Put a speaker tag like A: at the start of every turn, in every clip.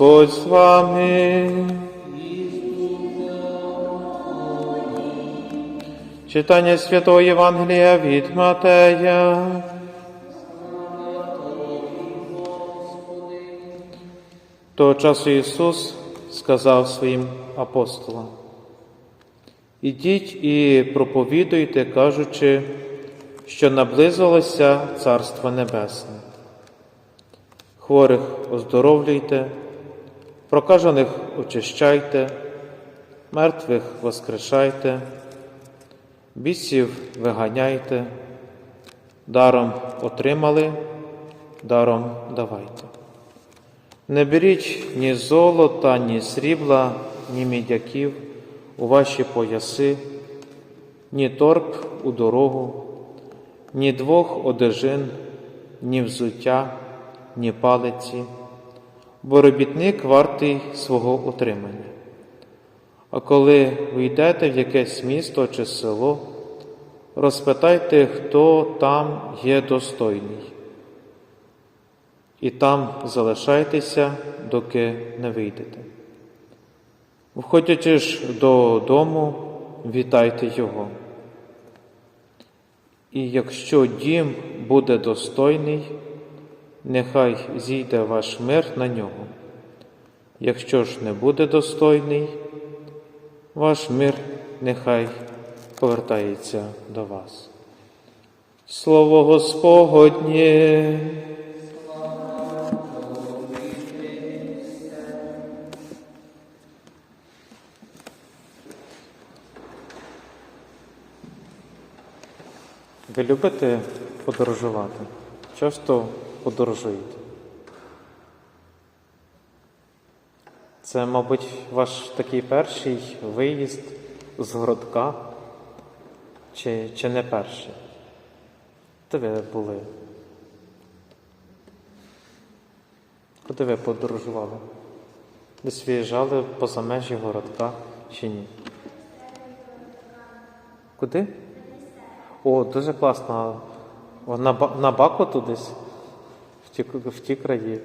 A: Господь з вами. Читання Святого Євангелія від Матея. Того часу Ісус сказав своїм апостолам: Ідіть і проповідуйте, кажучи, що наблизилося Царство Небесне. Хворих оздоровлюйте, прокажених очищайте, мертвих воскрешайте, бісів виганяйте, даром отримали, даром давайте. Не беріть ні золота, ні срібла, ні мідяків у ваші пояси, ні торб у дорогу, ні двох одежин, ні взуття, ні палиці, бо робітник вартий свого утримання. А коли ви йдете в якесь місто чи село, розпитайте, хто там є достойний і там залишайтеся, доки не вийдете. Входячи ж додому, вітайте Його. І якщо дім буде достойний, нехай зійде ваш мир на нього. Якщо ж не буде достойний, ваш мир нехай повертається до вас. Слово Господнє. Ви любите подорожувати? Часто подорожуєте? Це, мабуть, ваш такий перший виїзд з городка, чи, чи не перший? Де ви були? Куди ви подорожували? Десь виїжджали поза межі городка чи ні? Куди? О, дуже класно. О, На, на Бакоту десь ті, в ті краї.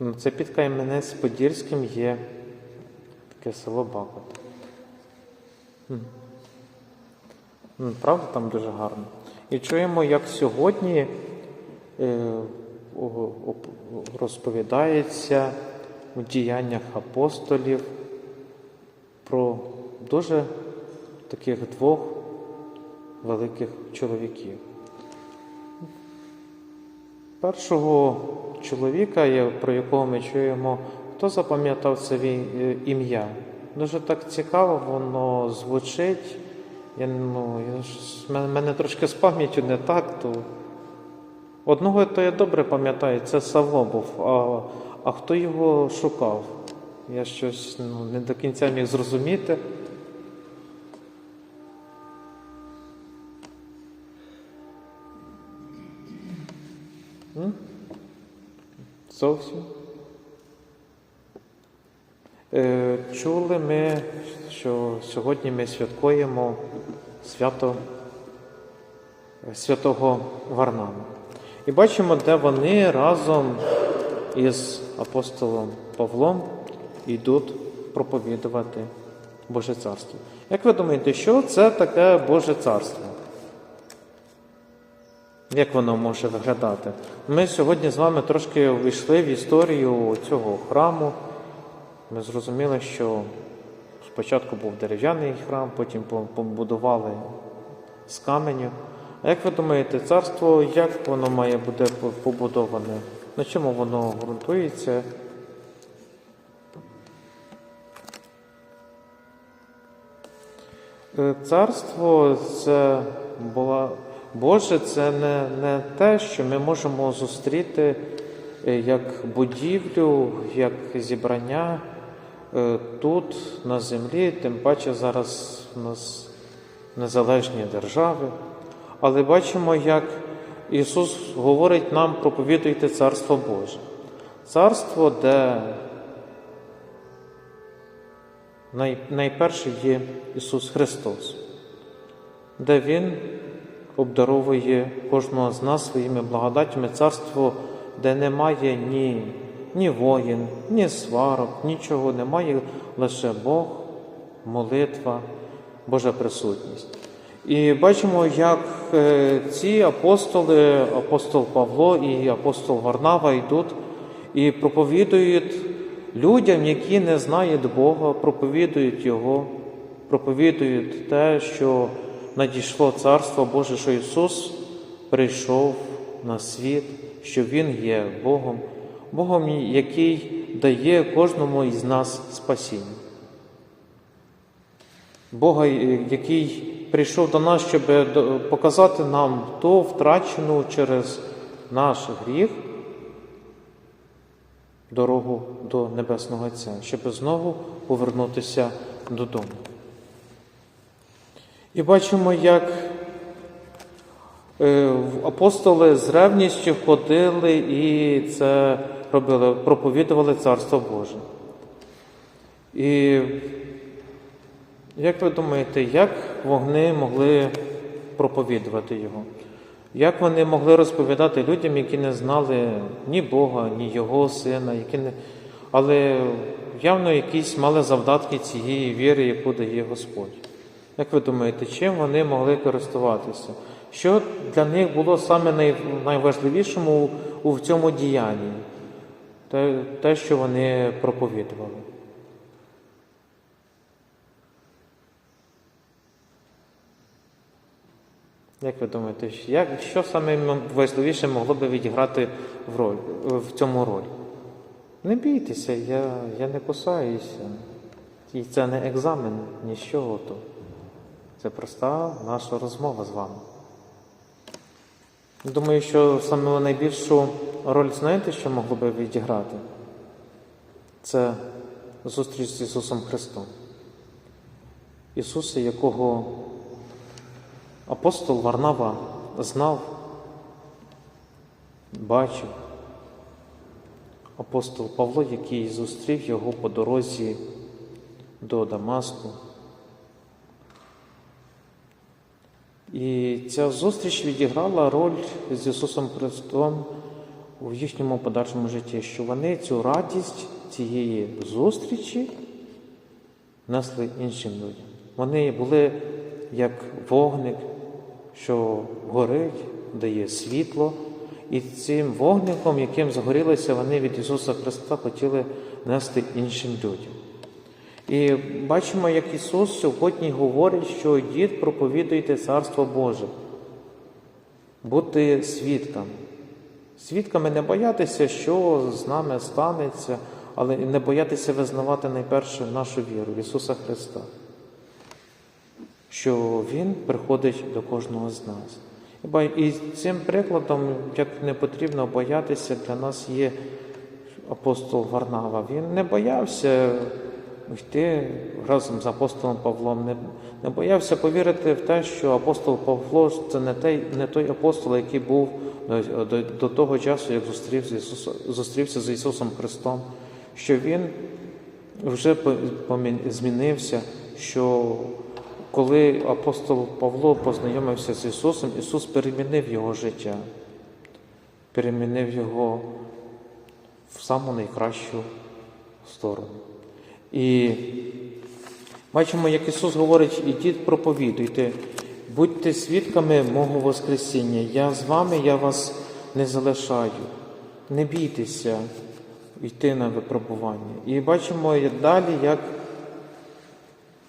A: Ну, Це під Кам'янець-Подільським є таке село Бакот. М, Правда, там дуже гарно. І чуємо, як сьогодні е, розповідається у діяннях апостолів про дуже таких двох великих чоловіків. Першого чоловіка, про якого ми чуємо, хто запам'ятав це е, ім'я? Дуже так цікаво, воно звучить. Я, ну, я мене, трошки з пам'яттю не так, то одного то я добре пам'ятаю, це Савло був. А, а хто його шукав? Я щось ну, не до кінця міг зрозуміти. Зовсім. Е, Чули ми, що сьогодні ми святкуємо свято е, святого Варнама. І бачимо, де вони разом із апостолом Павлом йдуть проповідувати Боже Царство. Як ви думаєте, що це таке Боже Царство? Як воно може виглядати? Ми сьогодні з вами трошки увійшли в історію цього храму. Ми зрозуміли, що спочатку був дерев'яний храм, потім побудували з каменю. А як ви думаєте, царство, як воно має бути побудоване? На чому воно ґрунтується? Е, Царство це була Боже, це не, не те, що ми можемо зустріти е, як будівлю, як зібрання е, тут, на землі, тим паче зараз у нас незалежні держави. Але бачимо, як Ісус говорить нам проповідуйте Царство Боже. Царство, де найперше є Ісус Христос, де Він обдаровує кожного з нас своїми благодатями царство, де немає ні, ні воїн, ні сварок, нічого немає, лише Бог, молитва, Божа присутність. І бачимо, як е, ці апостоли, апостол Павло і апостол Варнава йдуть і проповідують людям, які не знають Бога, проповідують Його, проповідують те, що надійшло Царство Боже, що Ісус прийшов на світ, що Він є Богом, Богом, який дає кожному із нас спасіння. Бога, який прийшов до нас, щоб показати нам ту втрачену через наш гріх дорогу до Небесного Отця, щоб знову повернутися додому. І бачимо, як е, апостоли з ревністю ходили і це робили, проповідували Царство Боже. І як ви думаєте, як вони могли проповідувати його? Як вони могли розповідати людям, які не знали ні Бога, ні Його Сина, які не... але явно якісь мали завдатки цієї віри, яку дає Господь? Як ви думаєте, чим вони могли користуватися? Що для них було саме найважливішим у, цьому діянні? Те, те, що вони проповідували? Як ви думаєте, як, що саме важливіше могло би відіграти в, роль, в цьому роль? Не бійтеся, я, я не кусаюся. І це не екзамен, нічого то. Це проста наша розмова з вами. Думаю, що саме найбільшу роль, знаєте, що могло би відіграти? Це зустріч з Ісусом Христом. Ісуса, якого Апостол Варнава знав, бачив. Апостол Павло, який зустрів його по дорозі до Дамаску. І ця зустріч відіграла роль з Ісусом Христом у їхньому подальшому житті, що вони цю радість цієї зустрічі несли іншим людям. Вони були як вогник, що горить, дає світло, і цим вогником, яким загорілися вони від Ісуса Христа, хотіли нести іншим людям. І бачимо, як Ісус сьогодні говорить, що йдіть, проповідуйте Царство Боже, бути свідками. Свідками не боятися, що з нами станеться, але не боятися визнавати найперше нашу віру Ісуса Христа що Він приходить до кожного з нас. І цим прикладом, як не потрібно боятися, для нас є апостол Варнава. Він не боявся йти разом з апостолом Павлом, не, не боявся повірити в те, що апостол Павло це не той, не той апостол, який був до, до, до того часу, як зустрів з Ісусом, зустрівся з Ісусом Христом, що Він вже змінився, що коли апостол Павло познайомився з Ісусом, Ісус перемінив його життя, перемінив його в саму найкращу сторону. І бачимо, як Ісус говорить, ідіть проповідуйте, будьте свідками мого Воскресіння. Я з вами, я вас не залишаю. Не бійтеся йти на випробування. І бачимо далі, як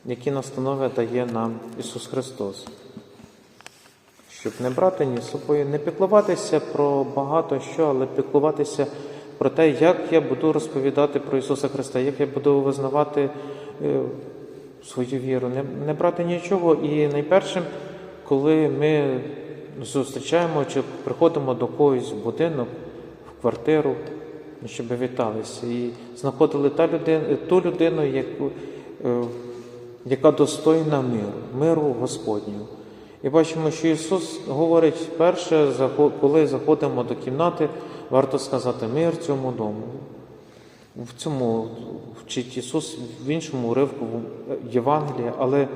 A: які настанови дає нам Ісус Христос. Щоб не брати ні з собою, не піклуватися про багато що, але піклуватися про те, як я буду розповідати про Ісуса Христа, як я буду визнавати е, свою віру, не, не брати нічого. І найпершим, коли ми зустрічаємо чи приходимо до когось в будинок, в квартиру, щоб віталися, і знаходили та людина, ту людину, яку. е, яка достойна миру, миру Господнього. І бачимо, що Ісус говорить перше, коли заходимо до кімнати, варто сказати мир цьому дому. В цьому вчить Ісус в іншому уривку в Євангелії, але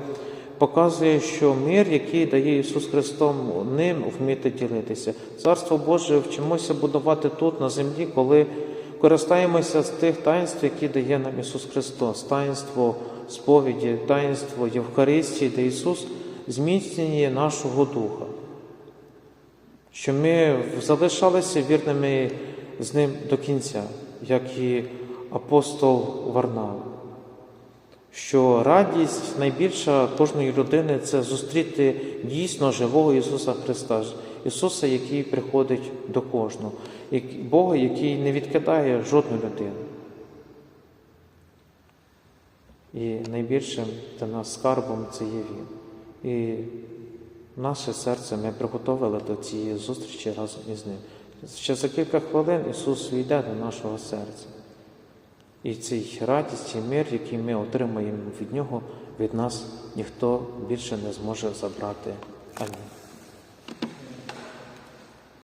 A: показує, що мир, який дає Ісус Христом, ним вміти ділитися. Царство Боже вчимося будувати тут, на землі, коли користаємося з тих таїнств, які дає нам Ісус Христос, таїнство сповіді, таїнство Євхаристії, де Ісус зміцнює нашого духа що ми залишалися вірними з ним до кінця, як і апостол Варнава. Що радість найбільша кожної людини це зустріти дійсно живого Ісуса Христа, Ісуса, який приходить до кожного, Бога, який не відкидає жодну людину. І найбільшим для нас скарбом це є Він. І наше серце ми приготовили до цієї зустрічі разом із ним. Ще за кілька хвилин Ісус війде до нашого серця. І цей радість і мир, який ми отримаємо від Нього, від нас ніхто більше не зможе забрати. Амінь.